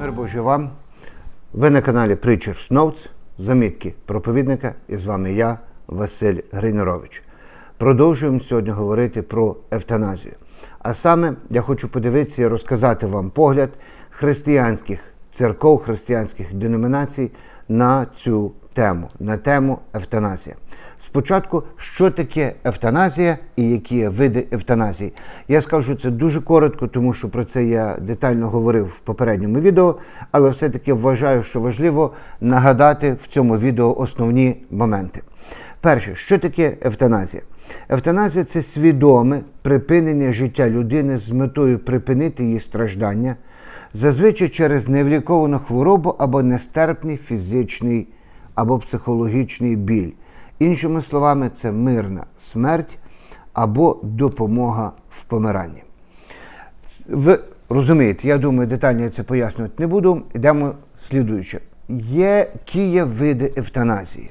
Мир Божий вам. Ви на каналі Preacher's Notes, замітки проповідника, і з вами я, Василь Гринерович. Продовжуємо сьогодні говорити про евтаназію. А саме я хочу подивитися і розказати вам погляд християнських церков, християнських деномінацій на цю тему, на тему евтаназія. Спочатку, що таке евтаназія і які види евтаназії. Я скажу це дуже коротко, тому що про це я детально говорив в попередньому відео, але все-таки вважаю, що важливо нагадати в цьому відео основні моменти. Перше, що таке евтаназія? Евтаназія це свідоме припинення життя людини з метою припинити її страждання, зазвичай через невліковану хворобу або нестерпний фізичний або психологічний біль. Іншими словами, це мирна смерть або допомога в помиранні. Ви розумієте, я думаю, детально я це пояснювати не буду. Йдемо слідуюче. Є які види евтаназії.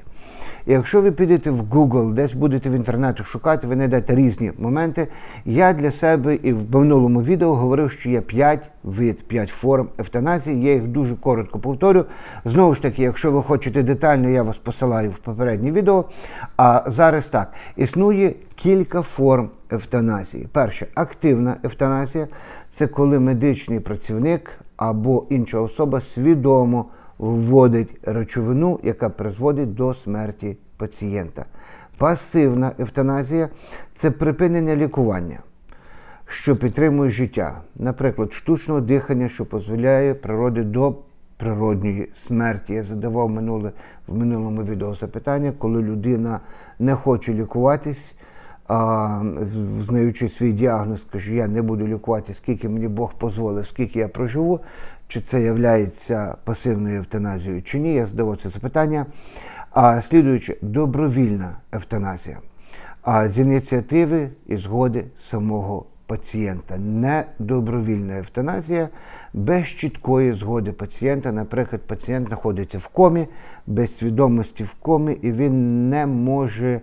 Якщо ви підете в Google, десь будете в інтернеті шукати, ви знайдете різні моменти. Я для себе і в минулому відео говорив, що є 5 вид, 5 форм евтаназії. Я їх дуже коротко повторю. Знову ж таки, якщо ви хочете детально, я вас посилаю в попереднє відео. А зараз так, існує кілька форм евтаназії. Перше, активна евтаназія це коли медичний працівник або інша особа свідомо вводить речовину, яка призводить до смерті пацієнта. Пасивна евтаназія це припинення лікування, що підтримує життя, наприклад, штучного дихання, що дозволяє природі до природньої смерті. Я задавав минуле, в минулому відео запитання, коли людина не хоче лікуватись. А, знаючи свій діагноз, кажу, я не буду лікувати, скільки мені Бог дозволив, скільки я проживу, чи це є пасивною евтаназією чи ні, я задавав це запитання. А слідуючи, добровільна евтаназія. А з ініціативи і згоди самого пацієнта. Не добровільна евтаназія без чіткої згоди пацієнта. Наприклад, пацієнт знаходиться в комі, без свідомості в комі, і він не може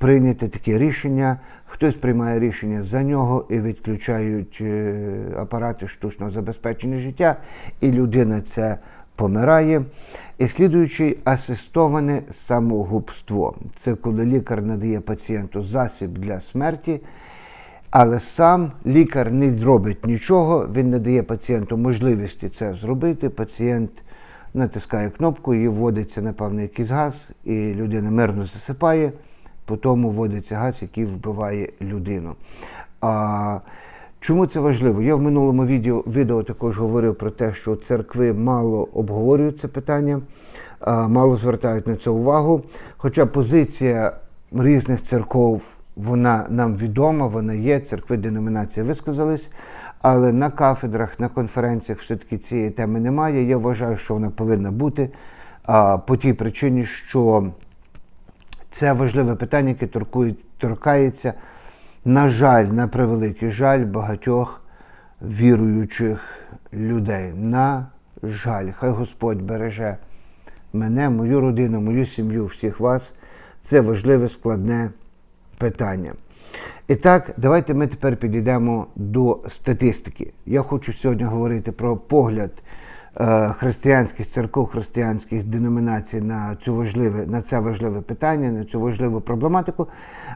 прийняти таке рішення. Хтось приймає рішення за нього і відключають е, апарати штучного забезпечення життя, і людина це помирає. І слідуючий асистоване самогубство. Це коли лікар надає пацієнту засіб для смерті. Але сам лікар не зробить нічого, він не дає пацієнту можливості це зробити. Пацієнт натискає кнопку, і вводиться, напевно, якийсь газ, і людина мирно засипає по тому вводиться газ, який вбиває людину. А Чому це важливо? Я в минулому відео відео також говорив про те, що церкви мало обговорюють це питання, мало звертають на це увагу. Хоча позиція різних церков вона нам відома, вона є, церкви деномінації висказались, але на кафедрах, на конференціях все-таки цієї теми немає. Я вважаю, що вона повинна бути по тій причині, що це важливе питання, яке торкається, на жаль, на превеликий жаль, багатьох віруючих людей. На жаль, хай Господь береже мене, мою родину, мою сім'ю, всіх вас. Це важливе складне питання. І так, давайте ми тепер підійдемо до статистики. Я хочу сьогодні говорити про погляд. Е, християнських церков, християнських деномінацій на цю важливе, на це важливе питання, на цю важливу проблематику.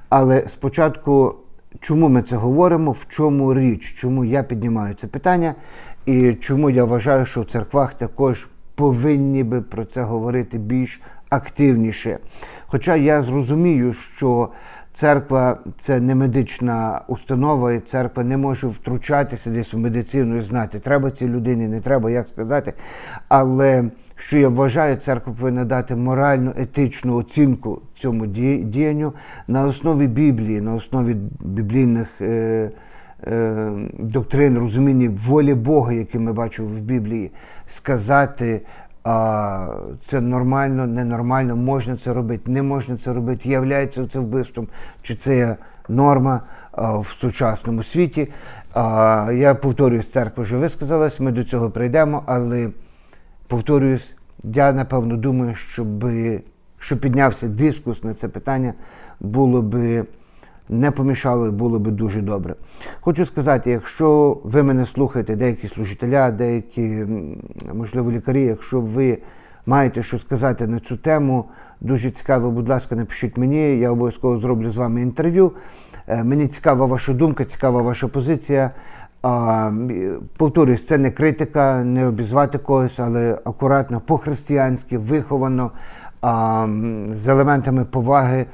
Але спочатку, чому ми це говоримо, в чому річ, чому я піднімаю це питання, і чому я вважаю, що в церквах також повинні би про це говорити більш активніше. Хоча я зрозумію, що Церква це не медична установа, і церква не може втручатися десь в медицину і знати, треба цій людині, не треба, як сказати. Але що я вважаю, церква повинна дати моральну, етичну оцінку цьому діянню на основі Біблії, на основі біблійних е, е, доктрин, розуміння волі Бога, які ми бачимо в Біблії, сказати а, це нормально, ненормально, можна це робити, не можна це робити, являється це вбивством, чи це є норма а, в сучасному світі. А, Я повторююсь, церква вже висказалась, ми до цього прийдемо, але повторююсь, я напевно думаю, щоб, щоб піднявся дискус на це питання, було би не помішало, було би дуже добре. Хочу сказати, якщо ви мене слухаєте, деякі служителя, деякі, можливо, лікарі, якщо ви маєте що сказати на цю тему, дуже цікаво, будь ласка, напишіть мені, я обов'язково зроблю з вами інтерв'ю. Е, Мені цікава ваша думка, цікава ваша позиція. Повторюсь, це не критика, не обізвати когось, але акуратно, по-християнськи, виховано, з елементами поваги.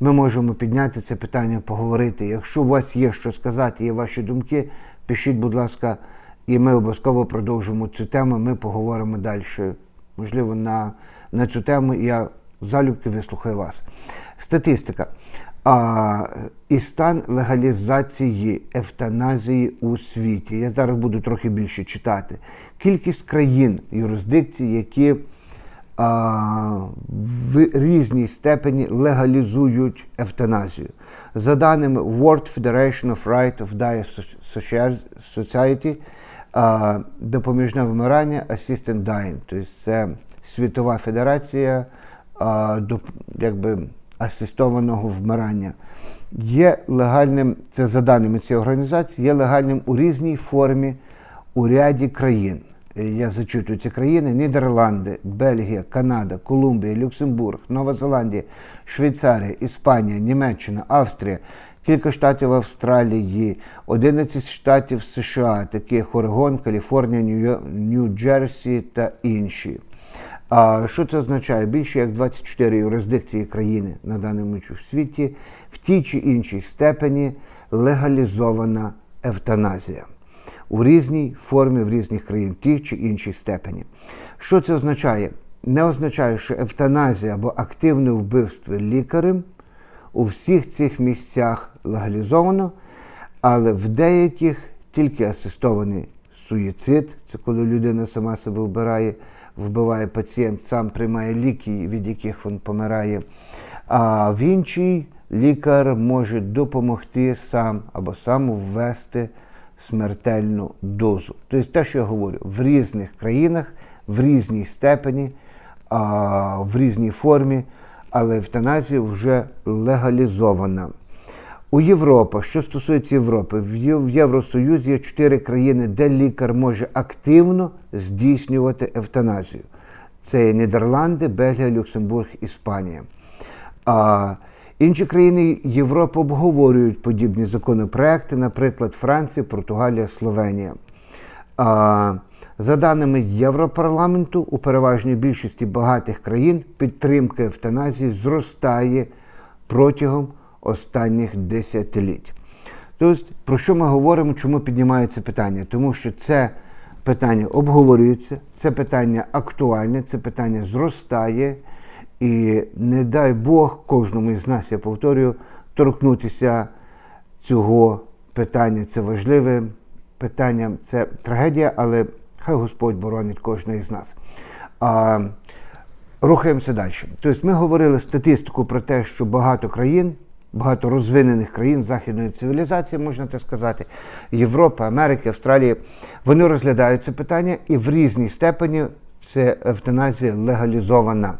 Ми можемо підняти це питання, поговорити. Якщо у вас є що сказати, є ваші думки, пишіть, будь ласка, і ми обов'язково продовжимо цю тему. Ми поговоримо далі. Можливо, на, на цю тему я залюбки вислухаю вас. Статистика. А, і стан легалізації евтаназії у світі. Я зараз буду трохи більше читати. Кількість країн, юрисдикцій, які а, в різній степені легалізують евтаназію. За даними World Federation of Right of Dire Society, а, допоміжне вмирання Assistant Dying, тобто це світова федерація а, доп- якби, асистованого вмирання. Є легальним, це за даними цієї організації, є легальним у різній формі у ряді країн. Е, Я зачитую ці країни: Нідерланди, Бельгія, Канада, Колумбія, Люксембург, Нова Зеландія, Швейцарія, Іспанія, Німеччина, Австрія, кілька штатів Австралії, 11 штатів США, такі як Орегон, Каліфорнія, Нью- Нью-Джерсі та інші. А що це означає? Більше як 24 юрисдикції країни на даний момент у світі в тій чи іншій степені легалізована евтаназія у різній формі в різних країн, тій чи іншій степені. Що це означає? Не означає, що евтаназія або активне вбивство лікарем у всіх цих місцях легалізовано, але в деяких тільки асистований суїцид, це коли людина сама себе вбирає, вбиває пацієнт, сам приймає ліки, від яких він помирає. А в іншій лікар може допомогти сам або сам ввести смертельну дозу. Тобто те, що я говорю, в різних країнах, в різній степені, в різній формі, але евтаназія вже легалізована. У Європі, що стосується Європи, в Євросоюзі є чотири країни, де лікар може активно здійснювати евтаназію. Це Нідерланди, Бельгія, Люксембург, Іспанія. Інші країни Європи обговорюють подібні законопроекти, наприклад, Франція, Португалія, Словенія. За даними Європарламенту, у переважній більшості багатих країн підтримка евтаназії зростає протягом останніх десятиліть. Тобто, про що ми говоримо, чому піднімається питання? Тому що це питання обговорюється, це питання актуальне, це питання зростає, і не дай Бог кожному із нас, я повторюю, торкнутися цього питання. Це важливе питання, це трагедія, але хай Господь боронить кожного із нас. А, рухаємося далі. Тобто ми говорили статистику про те, що багато країн, багато розвинених країн західної цивілізації, можна так сказати, Європи, Америки, Австралії, вони розглядають це питання і в різній степені це евтаназія легалізована.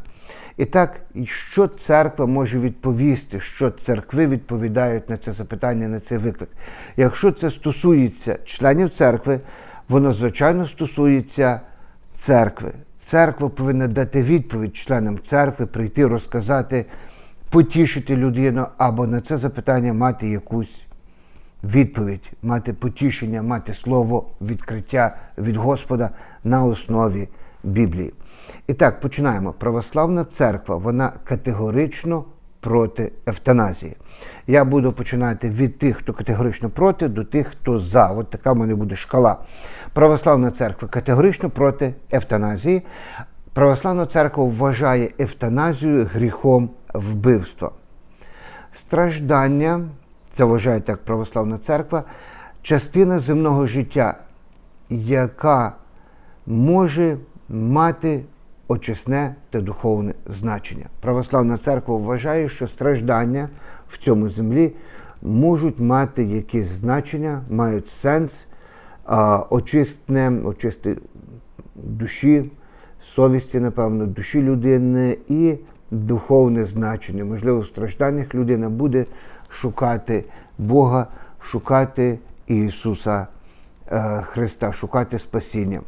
І так, що церква може відповісти, що церкви відповідають на це запитання, на цей виклик? Якщо це стосується членів церкви, воно звичайно стосується церкви. Церква повинна дати відповідь членам церкви, прийти, розказати, потішити людину або на це запитання мати якусь відповідь, мати потішення, мати слово відкриття від Господа на основі Біблії. І так, починаємо. Православна церква, вона категорично проти евтаназії. Я буду починати від тих, хто категорично проти, до тих, хто за. От така в мене буде шкала. Православна церква категорично проти евтаназії. Православна церква вважає евтаназію гріхом вбивства. Страждання, це вважає так православна церква, частина земного життя, яка може мати очисне та духовне значення. Православна церква вважає, що страждання в цьому землі можуть мати якесь значення, мають сенс, а, очисне, очисти душі, совісті, напевно, душі людини і духовне значення. Можливо, в стражданнях людина буде шукати Бога, шукати Ісуса е, Христа, шукати спасіння.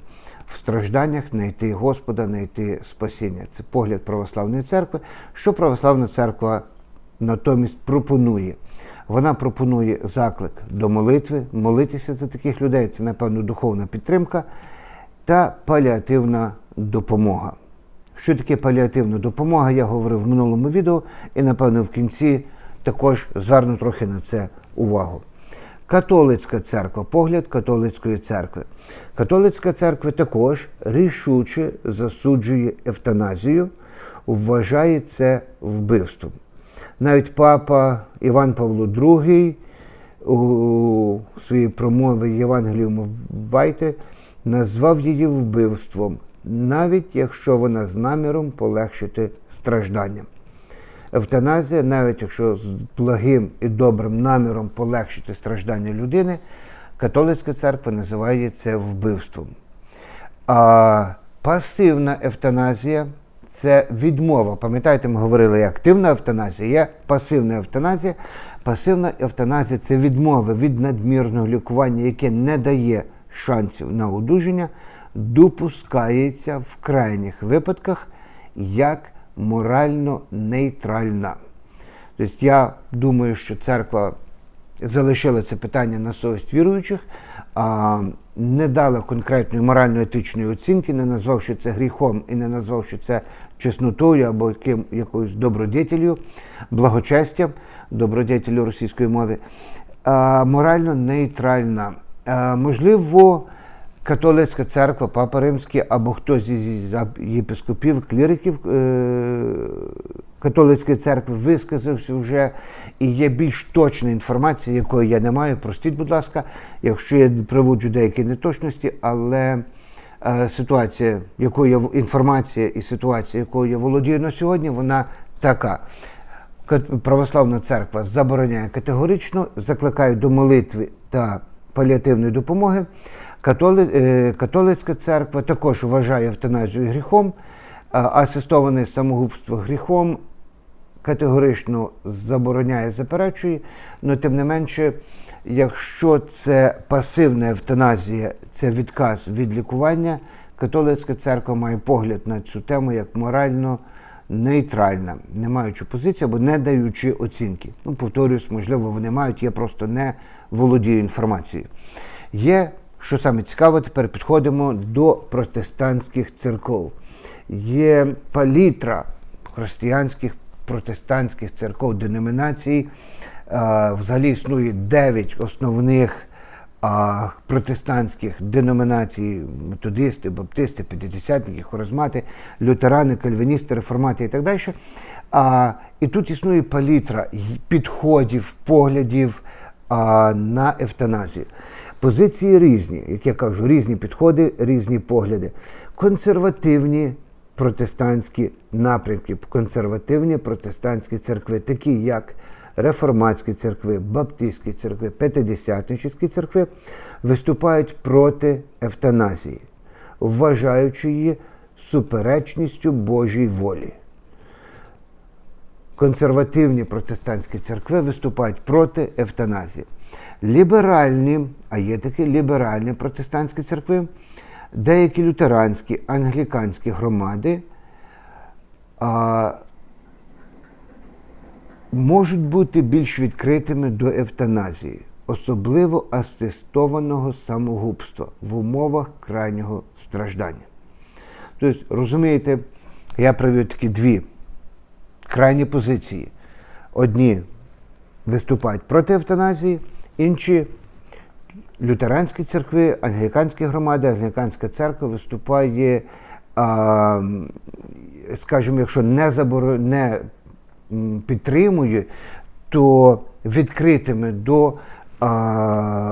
В стражданнях знайти Господа, знайти спасіння. Це погляд православної церкви. Що православна церква натомість пропонує? Вона пропонує заклик до молитви, молитися за таких людей. Це, напевно, духовна підтримка та паліативна допомога. Що таке паліативна допомога, я говорив в минулому відео, і, напевно, в кінці також зверну трохи на це увагу. Католицька церква, погляд католицької церкви. Католицька церква також рішуче засуджує евтаназію, вважає це вбивством. Навіть папа Іван Павло II у своїй промові Євангеліум Вайте назвав її вбивством, навіть якщо вона з наміром полегшити страждання. Евтаназія, навіть якщо з благим і добрим наміром полегшити страждання людини, католицька церква називає це вбивством. А пасивна евтаназія це відмова. Пам'ятаєте, ми говорили, активна евтаназія, є пасивна евтаназія. Пасивна евтаназія це відмова від надмірного лікування, яке не дає шансів на одужання, допускається в крайніх випадках як морально нейтральна. Тобто я думаю, що церква залишила це питання на совість віруючих, а не дала конкретної морально-етичної оцінки, не назвавши це гріхом і не назвавши це чеснотою або яким, якоюсь добродетелью, благочестям, добродетелю російської мови, а морально нейтральна. А, можливо, католицька церква, папа Римський або хтось із єпископів, кліриків е, католицької церкви висказався вже і є більш точна інформація, якої я не маю. Простіть, будь ласка, якщо я приводжу деякі неточності, але е, ситуація, якою я інформація і ситуація, якою я володію на сьогодні, вона така. Православна церква забороняє категорично, закликає до молитви та паліативної допомоги. Е, католицька церква також вважає евтаназію гріхом, а асистоване самогубство гріхом категорично забороняє, заперечує, але тим не менше, якщо це пасивна евтаназія, це відказ від лікування, католицька церква має погляд на цю тему як морально нейтральна, не маючи позиції або не даючи оцінки. Ну, повторюсь, можливо, вони мають, я просто не володію інформацією. Є що саме цікаво, тепер підходимо до протестантських церков. Є палітра християнських протестантських церков, деномінацій. Взагалі існує дев'ять основних протестантських деномінацій: методисти, баптисти, п'ятидесятники, хоризмати, лютерани, кальвіністи, реформати і так далі. А, І тут існує палітра підходів, поглядів а, на евтаназію. Позиції різні, як я кажу, різні підходи, різні погляди. Консервативні протестантські напрямки, консервативні протестантські церкви, такі як реформатські церкви, баптистські церкви, п'ятидесятническі церкви, виступають проти евтаназії, вважаючи її суперечністю Божій волі. Консервативні протестантські церкви виступають проти евтаназії ліберальні, а є такі ліберальні протестантські церкви, деякі лютеранські, англіканські громади можуть бути більш відкритими до евтаназії, особливо асистованого самогубства в умовах крайнього страждання. Тобто, розумієте, я привів такі дві крайні позиції. Одні виступають проти евтаназії. Інші лютеранські церкви, англіканські громади, англіканська церква виступає, скажімо, якщо не забор... підтримує, то відкритими до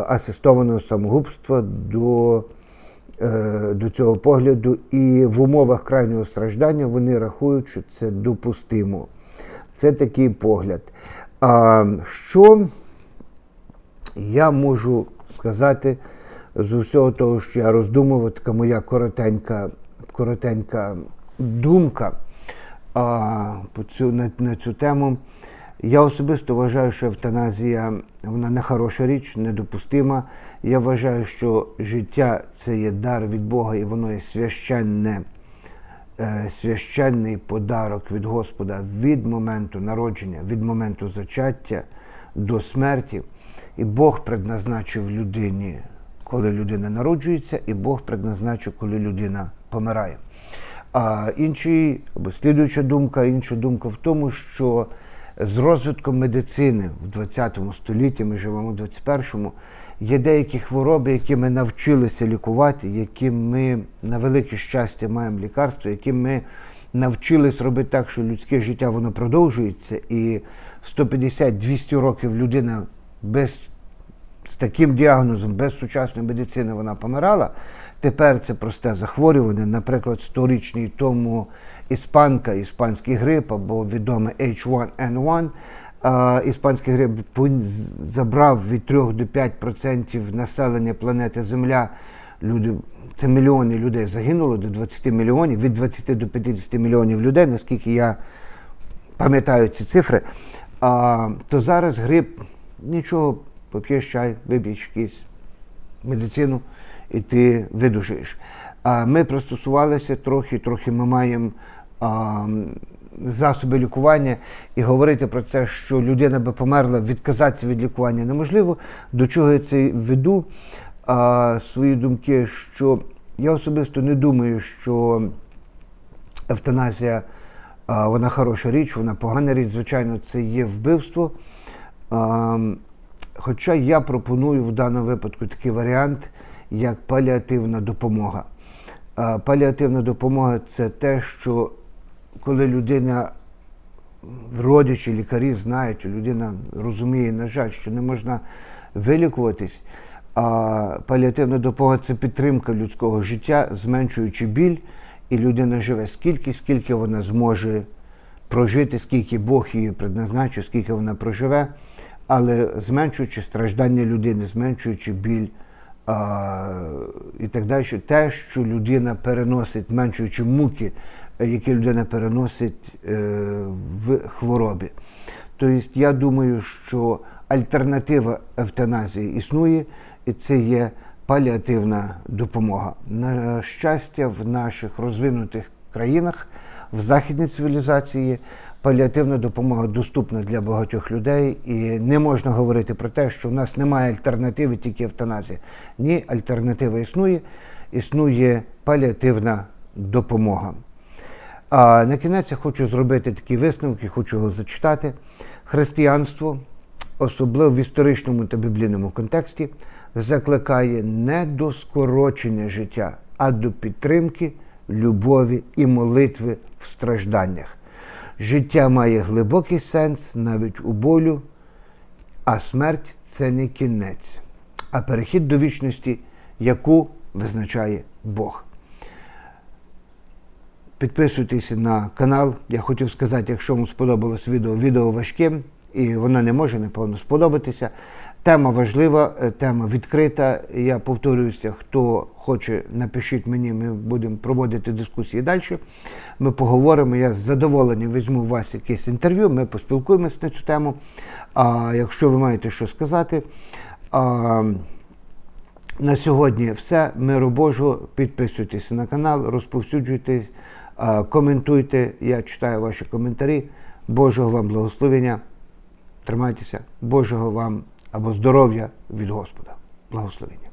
асистованого самогубства, до е, до цього погляду, і в умовах крайнього страждання вони рахують, що це допустимо. Це такий погляд. А, Що я можу сказати з усього того, що я роздумував, така моя коротенька коротенька думка а, по цю, на, на цю тему. Я особисто вважаю, що евтаназія вона не хороша річ, недопустима. Я вважаю, що життя це є дар від Бога і воно є священне, е, священний подарок від Господа від моменту народження, від моменту зачаття до смерті. І Бог предназначив людині, коли людина народжується, і Бог предназначив, коли людина помирає. А інший, або слідуюча думка, інша думка в тому, що з розвитком медицини в 20 столітті, ми живемо в 21-му, є деякі хвороби, які ми навчилися лікувати, які ми на велике щастя маємо лікарство, які ми навчились робити так, що людське життя воно продовжується, і 150-200 років людина без з таким діагнозом, без сучасної медицини вона помирала. Тепер це просте захворювання. Наприклад, сторічний тому іспанка, іспанський грип або відомий H1N1. Іспанський грип забрав від 3 до 5% населення планети Земля. Люди, це мільйони людей загинуло до 20 мільйонів, від 20 до 50 мільйонів людей, наскільки я пам'ятаю ці цифри, а, то зараз грип нічого, поп'єш чай, вип'єш якийсь медицину, і ти видужуєш. А ми пристосувалися трохи, трохи ми маємо засоби лікування і говорити про це, що людина би померла, відказатися від лікування неможливо. До чого я це веду? А, свої думки, що я особисто не думаю, що евтаназія а, вона хороша річ, вона погана річ, звичайно, це є вбивство. А, Хоча я пропоную в даному випадку такий варіант, як паліативна допомога. Паліативна допомога це те, що коли людина, родичі, лікарі знають, людина розуміє, на жаль, що не можна вилікуватись. А паліативна допомога це підтримка людського життя, зменшуючи біль, і людина живе скільки, скільки вона зможе прожити, скільки Бог її предназначив, скільки вона проживе, але зменшуючи страждання людини, зменшуючи біль і так далі, те, що людина переносить, зменшуючи муки, які людина переносить е, в хворобі. Тобто, я думаю, що альтернатива евтаназії існує, і це є паліативна допомога. На щастя, в наших розвинутих країнах, в західній цивілізації, паліативна допомога доступна для багатьох людей, і не можна говорити про те, що в нас немає альтернативи, тільки евтаназія. Ні, альтернатива існує, існує паліативна допомога. А на кінець я хочу зробити такі висновки, хочу його зачитати. Християнство, особливо в історичному та біблійному контексті, закликає не до скорочення життя, а до підтримки, любові і молитви в стражданнях. Життя має глибокий сенс навіть у болю, а смерть це не кінець, а перехід до вічності, яку визначає Бог. Підписуйтесь на канал. Я хотів сказати, якщо вам сподобалось відео, відео важке, і воно не може, напевно, сподобатися. Тема важлива, е, тема відкрита. Я повторююся, хто хоче, напишіть мені, ми будемо проводити дискусії далі. Ми поговоримо. Я з задоволенням візьму у вас якесь інтерв'ю, ми поспілкуємося на цю тему. А якщо ви маєте що сказати, а, на сьогодні все. Миру Божого. Підписуйтесь на канал, розповсюджуйте, а, коментуйте. Я читаю ваші коментарі. Божого вам благословення. Тримайтеся, Божого вам або здоров'я від Господа. Благословення.